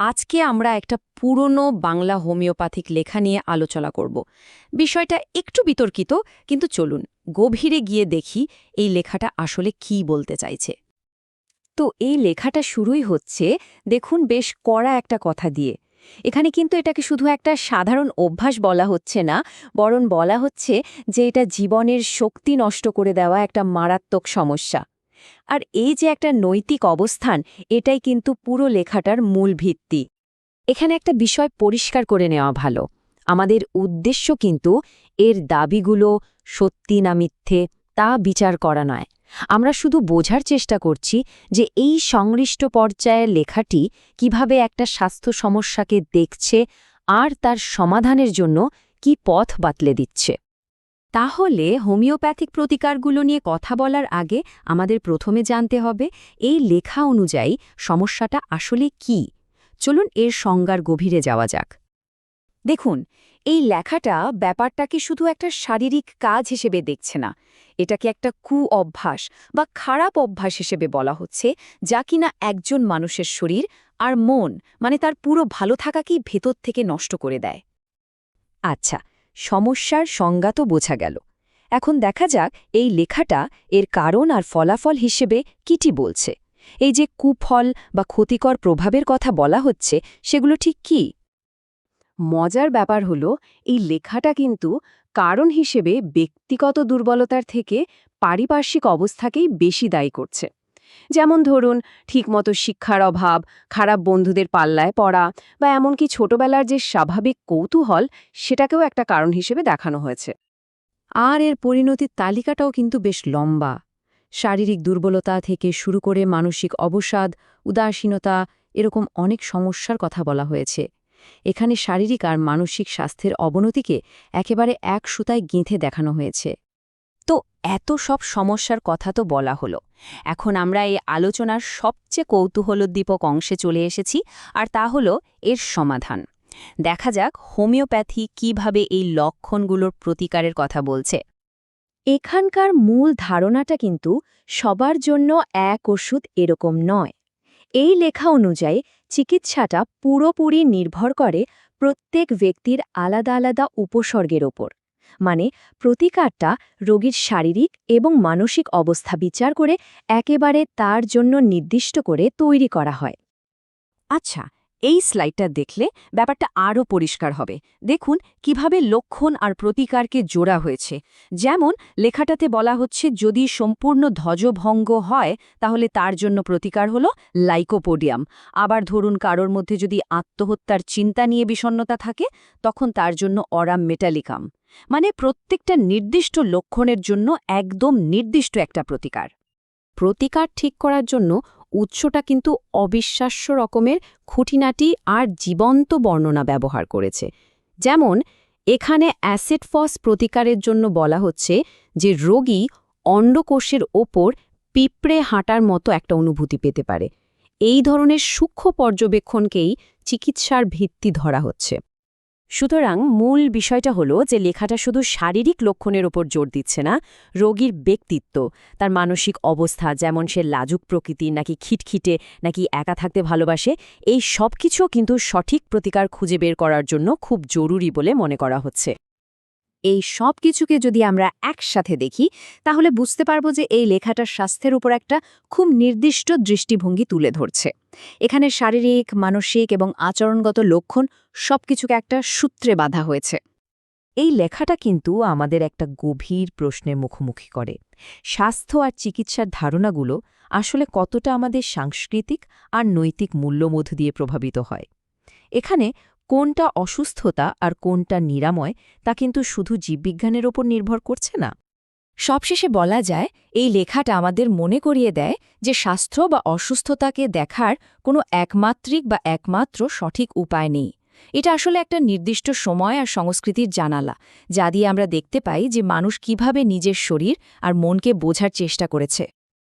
আজকে আমরা একটা পুরনো বাংলা হোমিওপ্যাথিক লেখা নিয়ে আলোচনা করব। বিষয়টা একটু বিতর্কিত, কিন্তু চলুন, গভীরে গিয়ে দেখি এই লেখাটা আসলে কি বলতে চাইছে। তো এই লেখাটা শুরুই হচ্ছে, দেখুন বেশ কড়া একটা কথা দিয়ে। এখানে কিন্তু এটাকে শুধু একটা সাধারণ অভ্যাস বলা হচ্ছে না, বরং বলা হচ্ছে যে এটা জীবনের শক্তি নষ্ট করে দেওয়া একটা মারাত্মক সমস্যা। আর এই যে একটা নৈতিক অবস্থান, এটাই কিন্তু পুরো লেখাটার মূল ভিত্তি। এখানে একটা বিষয় পরিষ্কার করে নেওয়া ভালো। আমাদের উদ্দেশ্য কিন্তু এর দাবিগুলো সত্যি না মিথ্যে তা বিচার করা নয়। আমরা শুধু বোঝার চেষ্টা করছি যে এই সংশ্লিষ্ট পর্যায়ের লেখাটি কীভাবে একটা স্বাস্থ্য সমস্যাকে দেখছে আর তার সমাধানের জন্য কি পথ বাতলে দিচ্ছে। তাহলে হোমিওপ্যাথিক প্রতিকারগুলো নিয়ে কথা বলার আগে আমাদের প্রথমে জানতে হবে, এই লেখা অনুযায়ী সমস্যাটা আসলে কি? চলুন এর সংজ্ঞার গভীরে যাওয়া যাক। দেখুন, এই লেখাটা ব্যাপারটাকে শুধু একটা শারীরিক কাজ হিসেবে দেখছে না। এটাকে একটা কু অভ্যাস বা খারাপ অভ্যাস হিসেবে বলা হচ্ছে, যা কিনা একজন মানুষের শরীর আর মন মানে তার পুরো ভালো থাকাকেই ভেতর থেকে নষ্ট করে দেয়। আচ্ছা সমস্যার সংজ্ঞা তো বোঝা গেল। এখন দেখা যাক এই লেখাটা এর কারণ আর ফলাফল হিসেবে কিটি বলছে। এই যে কুফল বা ক্ষতিকর প্রভাবের কথা বলা হচ্ছে, সেগুলো ঠিক কি? মজার ব্যাপার হলো, এই লেখাটা কিন্তু কারণ হিসেবে ব্যক্তিগত দুর্বলতার থেকে পারিপার্শ্বিক অবস্থাকেই বেশি দায়ী করছে। যেমন ধরুন, ঠিকমতো শিক্ষার অভাব, খারাপ বন্ধুদের পাল্লায় পড়া বা এমনকি ছোটবেলার যে স্বাভাবিক কৌতূহল, সেটাকেও একটা কারণ হিসেবে দেখানো হয়েছে। আর এর পরিণতির তালিকাটাও কিন্তু বেশ লম্বা। শারীরিক দুর্বলতা থেকে শুরু করে মানসিক অবসাদ, উদাসীনতা, এরকম অনেক সমস্যার কথা বলা হয়েছে। এখানে শারীরিক আর মানসিক স্বাস্থ্যের অবনতিকে একেবারে এক সুতায় গেঁথে দেখানো হয়েছে। তো এত সব সমস্যার কথা তো বলা হলো। এখন আমরা এই আলোচনার সবচেয়ে কৌতূহলোদ্দীপক অংশে চলে এসেছি, আর তা হলো এর সমাধান। দেখা যাক হোমিওপ্যাথি কীভাবে এই লক্ষণগুলোর প্রতিকারের কথা বলছে। এখানকার মূল ধারণাটা কিন্তু সবার জন্য এক ওষুধ এরকম নয়। এই লেখা অনুযায়ী চিকিৎসাটা পুরোপুরি নির্ভর করে প্রত্যেক ব্যক্তির আলাদা আলাদা উপসর্গের ওপর। মানে প্রতিকারটা রোগীর শারীরিক এবং মানসিক অবস্থা বিচার করে একেবারে তার জন্য নির্দিষ্ট করে তৈরি করা হয়। আচ্ছা এই স্লাইডটা দেখলে ব্যাপারটা আরও পরিষ্কার হবে। দেখুন কীভাবে লক্ষণ আর প্রতিকারকে জোড়া হয়েছে। যেমন লেখাটাতে বলা হচ্ছে, যদি সম্পূর্ণ ধ্বজভঙ্গ হয়, তাহলে তার জন্য প্রতিকার হল লাইকোপোডিয়াম। আবার ধরুন কারোর মধ্যে যদি আত্মহত্যার চিন্তা নিয়ে বিষণ্নতা থাকে, তখন তার জন্য অরাম মেটালিকাম। মানে প্রত্যেকটা নির্দিষ্ট লক্ষণের জন্য একদম নির্দিষ্ট একটা প্রতিকার। প্রতিকার ঠিক করার জন্য উৎসটা কিন্তু অবিশ্বাস্য রকমের খুঁটিনাটি আর জীবন্ত বর্ণনা ব্যবহার করেছে। যেমন, এখানে অ্যাসিড ফস প্রতিকারের জন্য বলা হচ্ছে যে রোগী অন্ডকোষের ওপর পিঁপড়ে হাঁটার মতো একটা অনুভূতি পেতে পারে। এই ধরনের সূক্ষ্ম পর্যবেক্ষণকেই চিকিৎসার ভিত্তি ধরা হচ্ছে। সুতরাং মূল বিষয়টা হলো যে লেখাটা শুধু শারীরিক লক্ষণের ওপর জোর দিচ্ছে না, রোগীর ব্যক্তিত্ব, তার মানসিক অবস্থা, যেমন সে লাজুক প্রকৃতির নাকি খিটখিটে, নাকি একা থাকতে ভালোবাসে, এই সব কিন্তু সঠিক প্রতিকার খুঁজে বের করার জন্য খুব জরুরি বলে মনে করা হচ্ছে। এই সব কিছুকে যদি আমরা একসাথে দেখি, তাহলে বুঝতে পারব যে এই লেখাটার স্বাস্থ্যের উপর একটা খুব নির্দিষ্ট দৃষ্টিভঙ্গি তুলে ধরছে। এখানে শারীরিক, মানসিক এবং আচরণগত লক্ষণ সবকিছুকে একটা সূত্রে বাঁধা হয়েছে। এই লেখাটা কিন্তু আমাদের একটা গভীর প্রশ্নের মুখোমুখি করে। স্বাস্থ্য আর চিকিৎসার ধারণাগুলো আসলে কতটা আমাদের সাংস্কৃতিক আর নৈতিক মূল্যবোধ দিয়ে প্রভাবিত হয়। এখানে কোনটা অসুস্থতা আর কোনটা নিরাময় তা কিন্তু শুধু জীববিজ্ঞানের ওপর নির্ভর করছে না। সবশেষে বলা যায়, এই লেখাটা আমাদের মনে করিয়ে দেয় যে স্বাস্থ্য বা অসুস্থতাকে দেখার কোনো একমাত্রিক বা একমাত্র সঠিক উপায় নেই। এটা আসলে একটা নির্দিষ্ট সময় আর সংস্কৃতির জানালা, যা দিয়ে আমরা দেখতে পাই যে মানুষ কীভাবে নিজের শরীর আর মনকে বোঝার চেষ্টা করেছে।